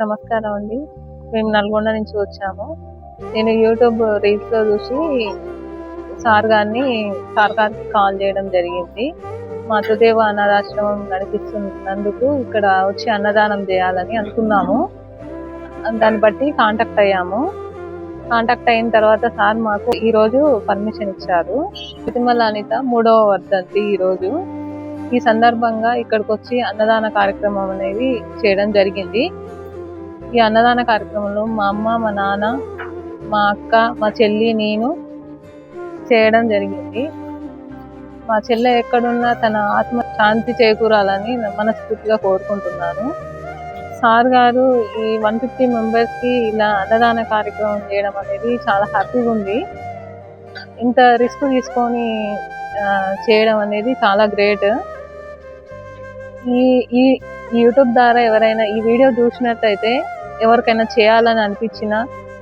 నమస్కారం అండి. మేము నల్గొండ నుంచి వచ్చాము. నేను యూట్యూబ్ రీల్స్లో చూసి సార్ గారిని సార్ గారికి కాల్ చేయడం జరిగింది. మాతృదేవ అనాథాశ్రమం నడిపిస్తున్నందుకు ఇక్కడ వచ్చి అన్నదానం చేయాలని అనుకున్నాము. దాన్ని బట్టి కాంటాక్ట్ అయ్యాము. కాంటాక్ట్ అయిన తర్వాత సార్ మాకు ఈరోజు పర్మిషన్ ఇచ్చారు. తిరుమల అనిత మూడవ వర్ధంతి ఈరోజు ఈ సందర్భంగా ఇక్కడికి వచ్చి అన్నదాన కార్యక్రమం అనేది చేయడం జరిగింది. ఈ అన్నదాన కార్యక్రమంలో మా అమ్మ మా నాన్న మా అక్క మా చెల్లి నేను చేయడం జరిగింది. మా చెల్లె ఎక్కడున్నా తన ఆత్మ శాంతి చేకూరాలని మనస్ఫూర్తిగా కోరుకుంటున్నాను. సార్ గారు ఈ వన్ ఫిఫ్టీ మెంబర్స్కి ఇలా అన్నదాన కార్యక్రమం చేయడం అనేది చాలా హ్యాపీగా ఉంది. ఇంత రిస్క్ తీసుకొని చేయడం అనేది చాలా గ్రేట్. ఈ ఈ యూట్యూబ్ ద్వారా ఎవరైనా ఈ వీడియో చూసినట్టయితే ఎవరికైనా చేయాలని అనిపించిన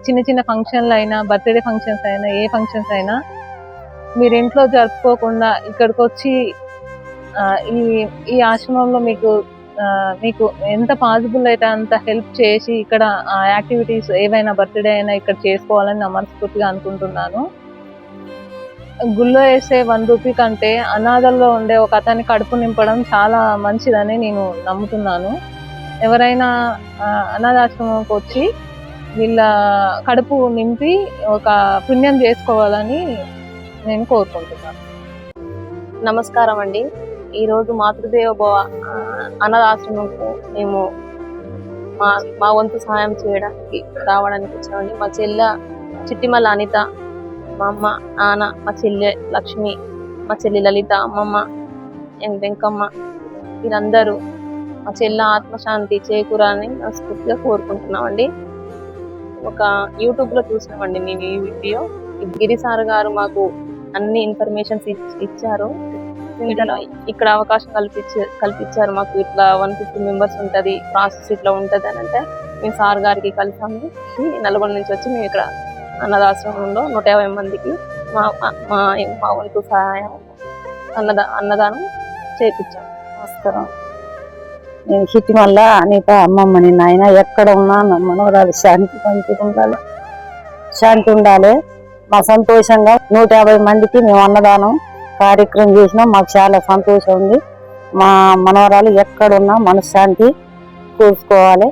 చిన్న చిన్న ఫంక్షన్లు అయినా బర్త్డే ఫంక్షన్స్ అయినా ఏ ఫంక్షన్స్ అయినా మీరు ఇంట్లో జరుపుకోకుండా ఇక్కడికి వచ్చి ఈ ఈ ఆశ్రమంలో మీకు మీకు ఎంత పాసిబుల్ అయితే అంత హెల్ప్ చేసి ఇక్కడ యాక్టివిటీస్ ఏవైనా బర్త్డే అయినా ఇక్కడ చేసుకోవాలని నా మనస్ఫూర్తిగా అనుకుంటున్నాను. గుళ్ళో వేసే వన్ రూపీ కంటే అనాథల్లో ఉండే ఒక అతని కడుపు నింపడం చాలా మంచిదని నేను నమ్ముతున్నాను. ఎవరైనా అనాథాశ్రమంకి వచ్చి వీళ్ళ కడుపు నింపి ఒక పుణ్యం చేసుకోవాలని నేను కోరుకుంటున్నాను. నమస్కారం అండి. ఈరోజు మాతృదేవ భవ అనాథాశ్రమంకు మేము మా మా వంతు సహాయం చేయడానికి రావడానికి వచ్చామండి. మా చెల్ల చిట్టిమల్ల అనిత మా అమ్మ నాన్న మా చెల్లె లక్ష్మి మా చెల్లి లలిత అమ్మమ్మ ఎన్ వెంకమ్మ వీరందరూ మా చెల్ల ఆత్మశాంతి చేకూరాలని మనస్ఫూర్తిగా కోరుకుంటున్నామండి. ఒక యూట్యూబ్లో చూసినామండి మేము ఈ వీడియో. గిరి సార్ గారు మాకు అన్ని ఇన్ఫర్మేషన్స్ ఇచ్చారు. ఇక్కడ అవకాశం కల్పించ కల్పించారు మాకు ఇట్లా వన్ ఫిఫ్టీ మెంబర్స్ ఉంటుంది ప్రాసెస్ ఇట్లా ఉంటుంది అని అంటే మేము సార్ గారికి కలిసాము. నల్గొండ నుంచి వచ్చి మేము ఇక్కడ అన్నదాశ్రమంలో నూట యాభై మందికి మా మా మా వంతు సహాయం అన్నదా అన్నదానం చేపించాం. నమస్కారం. నేను హిట్టి మల్ల అనిత అమ్మమ్మని నాయన ఎక్కడ ఉన్నా నా మనవరాలు శాంతి మంచిగా ఉండాలి. శాంతి ఉండాలి. మా సంతోషంగా నూట యాభై మందికి మేము అన్నదానం కార్యక్రమం చేసినాం. మాకు చాలా సంతోషం ఉంది. మా మనవరాలు ఎక్కడున్నా మనశ్శాంతి చూసుకోవాలి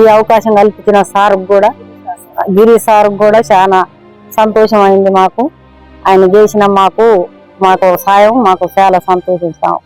ఈ అవకాశం కల్పించిన సార్కు కూడా గిరి సార్కు కూడా చాలా సంతోషం అయింది మాకు. ఆయన చేసిన మాకు మాకు సాయం మాకు చాలా సంతోషిస్తాం.